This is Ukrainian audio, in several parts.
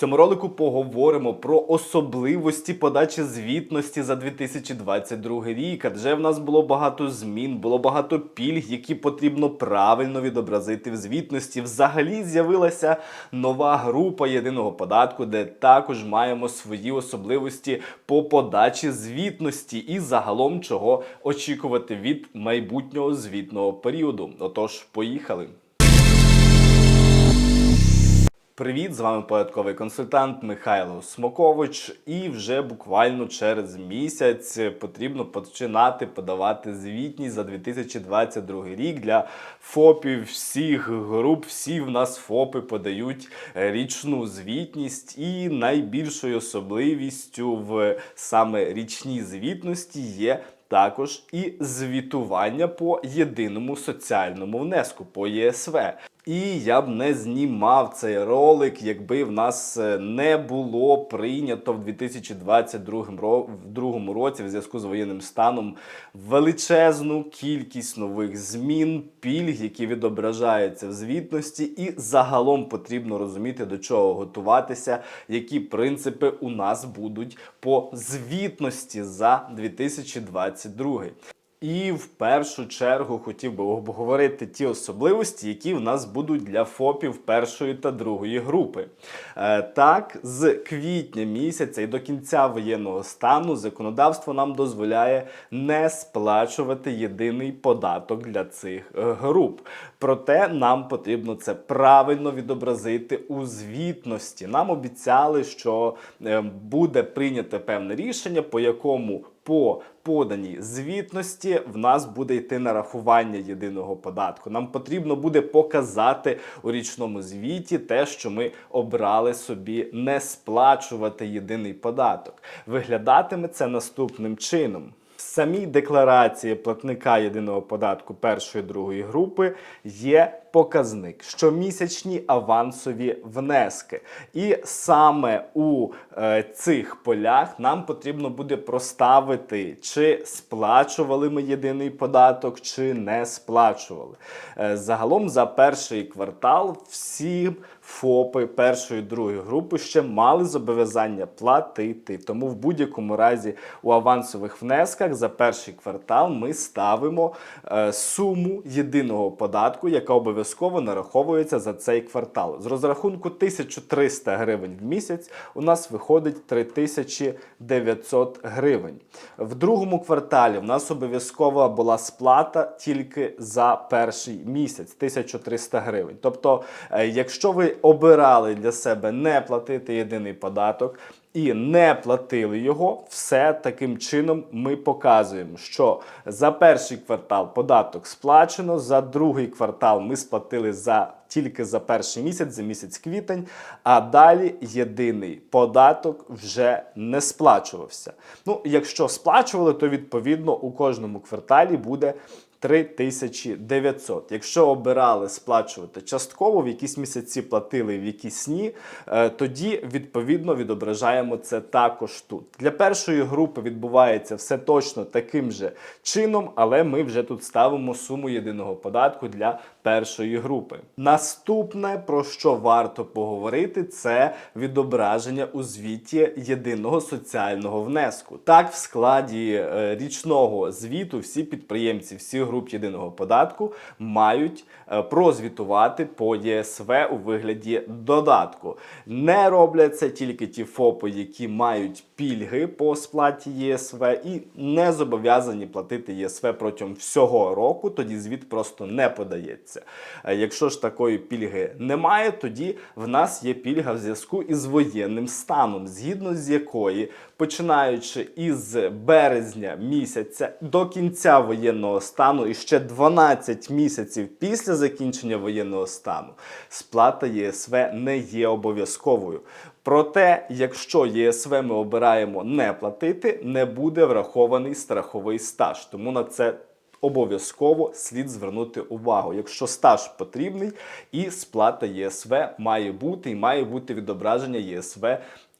цьому ролику поговоримо про особливості подачі звітності за 2022 рік. Адже в нас було багато змін, було багато пільг, які потрібно правильно відобразити в звітності. Взагалі з'явилася нова група єдиного податку, де також маємо свої особливості по подачі звітності і загалом чого очікувати від майбутнього звітного періоду. Отож, поїхали. Привіт, з вами податковий консультант Михайло Смокович. І вже буквально через місяць потрібно починати подавати звітність за 2022 рік для ФОПів всіх груп. Всі в нас ФОПи подають річну звітність, і найбільшою особливістю в саме річній звітності є. Також і звітування по єдиному соціальному внеску по ЄСВ. І я б не знімав цей ролик, якби в нас е, не було прийнято в 2022 ро- в другому році в зв'язку з воєнним станом величезну кількість нових змін, пільг, які відображаються в звітності, і загалом потрібно розуміти, до чого готуватися, які принципи у нас будуть по звітності за 2022. І в першу чергу хотів би обговорити ті особливості, які в нас будуть для ФОПів першої та другої групи. Е, так, з квітня місяця і до кінця воєнного стану законодавство нам дозволяє не сплачувати єдиний податок для цих е, груп. Проте нам потрібно це правильно відобразити у звітності. Нам обіцяли, що е, буде прийнято певне рішення, по якому по поданій звітності в нас буде йти нарахування єдиного податку. Нам потрібно буде показати у річному звіті те, що ми обрали собі не сплачувати єдиний податок. Виглядатиме це наступним чином. В самій декларації платника єдиного податку першої другої групи є показник щомісячні авансові внески. І саме у е, цих полях нам потрібно буде проставити, чи сплачували ми єдиний податок, чи не сплачували. Е, загалом за перший квартал всі ФОПи першої другої групи ще мали зобов'язання платити. Тому в будь-якому разі у авансових внесках за перший квартал ми ставимо е, суму єдиного податку, яка обов'язково нараховується за цей квартал. З розрахунку 1300 гривень в місяць у нас виходить 3900 гривень. В другому кварталі в нас обов'язкова була сплата тільки за перший місяць 1300 гривень. Тобто, е, якщо ви обирали для себе не платити єдиний податок, і не платили його, все таким чином ми показуємо, що за перший квартал податок сплачено, за другий квартал ми сплатили за тільки за перший місяць, за місяць квітень, а далі єдиний податок вже не сплачувався. Ну, якщо сплачували, то відповідно у кожному кварталі буде 3900. Якщо обирали сплачувати частково, в якісь місяці платили, в якісь ні, е, тоді відповідно відображаємо це також тут. Для першої групи відбувається все точно таким же чином, але ми вже тут ставимо суму єдиного податку для першої групи. Наступне, про що варто поговорити, це відображення у звіті єдиного соціального внеску. Так, в складі е, річного звіту всі підприємці, всі груп єдиного податку мають е, прозвітувати по ЄСВ у вигляді додатку. Не роблять це тільки ті ФОПи, які мають пільги по сплаті ЄСВ і не зобов'язані платити ЄСВ протягом всього року, тоді звіт просто не подається. Е, Якщо ж такої пільги немає, тоді в нас є пільга в зв'язку із воєнним станом, згідно з якої, починаючи із березня місяця до кінця воєнного стану і ще 12 місяців після закінчення воєнного стану, сплата ЄСВ не є обов'язковою. Проте, якщо ЄСВ ми обираємо не платити, не буде врахований страховий стаж. Тому на це обов'язково слід звернути увагу. Якщо стаж потрібний і сплата ЄСВ має бути, і має бути відображення ЄСВ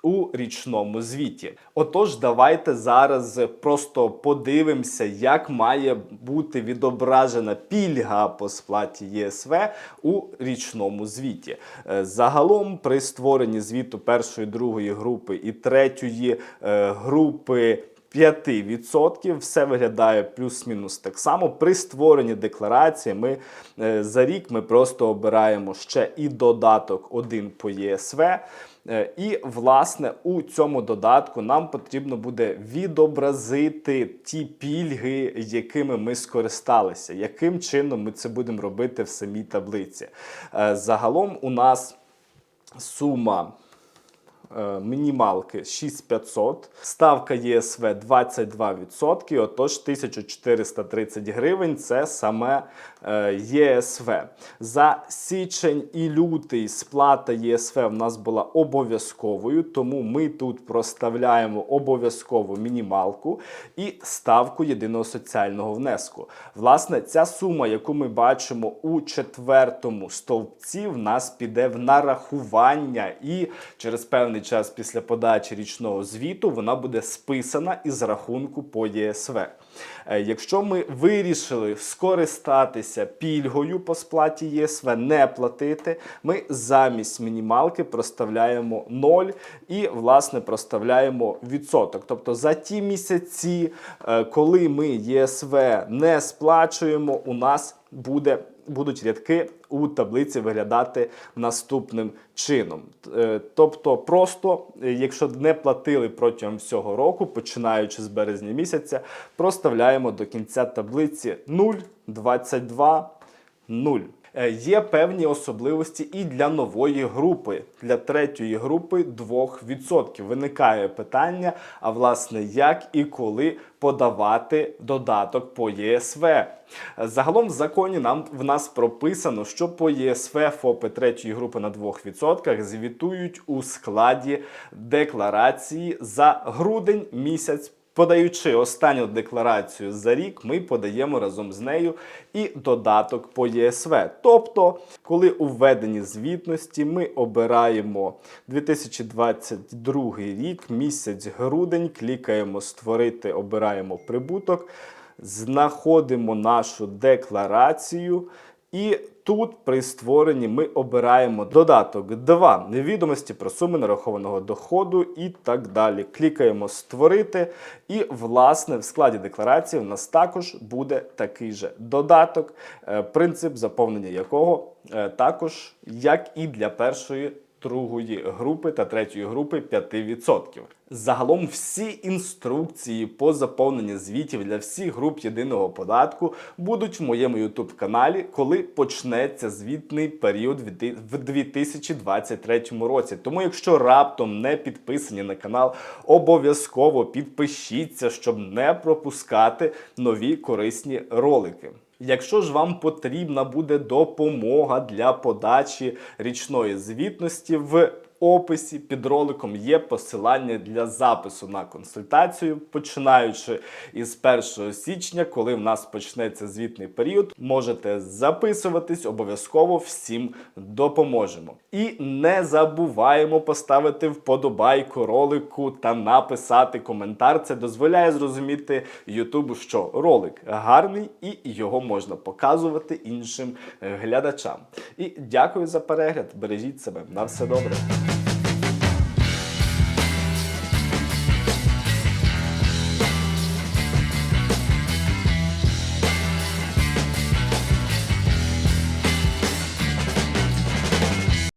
у річному звіті. Отож, давайте зараз просто подивимося, як має бути відображена пільга по сплаті єСВ у річному звіті. Е, Загалом при створенні звіту першої, другої групи і третьої е, групи. 5% все виглядає плюс-мінус так само. При створенні декларації ми е, за рік ми просто обираємо ще і додаток 1 по ЄСВ. Е, І, власне, у цьому додатку нам потрібно буде відобразити ті пільги, якими ми скористалися, яким чином ми це будемо робити в самій таблиці. Е, Загалом у нас сума мінімалки 6500, ставка ЄСВ 22%, отож 1430 гривень це саме е, ЄСВ. За січень і лютий сплата ЄСВ в нас була обов'язковою, тому ми тут проставляємо обов'язкову мінімалку і ставку єдиного соціального внеску. Власне, ця сума, яку ми бачимо у четвертому стовпці, в нас піде в нарахування, і через певний час після подачі річного звіту вона буде списана із рахунку по ЄСВ. Е, Якщо ми вирішили скористатися пільгою по сплаті ЄСВ, не платити, ми замість мінімалки проставляємо 0 і, власне, проставляємо відсоток. Тобто за ті місяці, е, коли ми ЄСВ не сплачуємо, у нас буде. Будуть рядки у таблиці виглядати наступним чином. Е, Тобто, просто, е, якщо не платили протягом всього року, починаючи з березня місяця, проставляємо до кінця таблиці 0, 22, 0. Е, Є певні особливості і для нової групи. Для третьої групи 2%. Виникає питання, а власне, як і коли подавати додаток по ЄСВ. Е, Загалом в законі нам в нас прописано, що по ЄСВ ФОПи третьої групи на 2% звітують у складі декларації за грудень місяць. Подаючи останню декларацію за рік, ми подаємо разом з нею і додаток по ЄСВ. Тобто, коли у введенні звітності ми обираємо 2022 рік, місяць грудень, клікаємо Створити, обираємо прибуток, знаходимо нашу декларацію. І тут при створенні ми обираємо додаток 2 невідомості про суми нарахованого доходу і так далі. Клікаємо Створити, і, власне, в складі декларації в нас також буде такий же додаток, е, принцип заповнення якого е, також, як і для першої. Другої групи та третьої групи 5%. Загалом всі інструкції по заповненню звітів для всіх груп єдиного податку будуть в моєму YouTube каналі, коли почнеться звітний період в в 2023 році. Тому, якщо раптом не підписані на канал, обов'язково підпишіться, щоб не пропускати нові корисні ролики. Якщо ж вам потрібна буде допомога для подачі річної звітності в описі під роликом є посилання для запису на консультацію, починаючи із 1 січня, коли в нас почнеться звітний період, можете записуватись, обов'язково всім допоможемо. І не забуваємо поставити вподобайку ролику та написати коментар. Це дозволяє зрозуміти Ютубу, що ролик гарний і його можна показувати іншим глядачам. І дякую за перегляд. Бережіть себе. На все добре.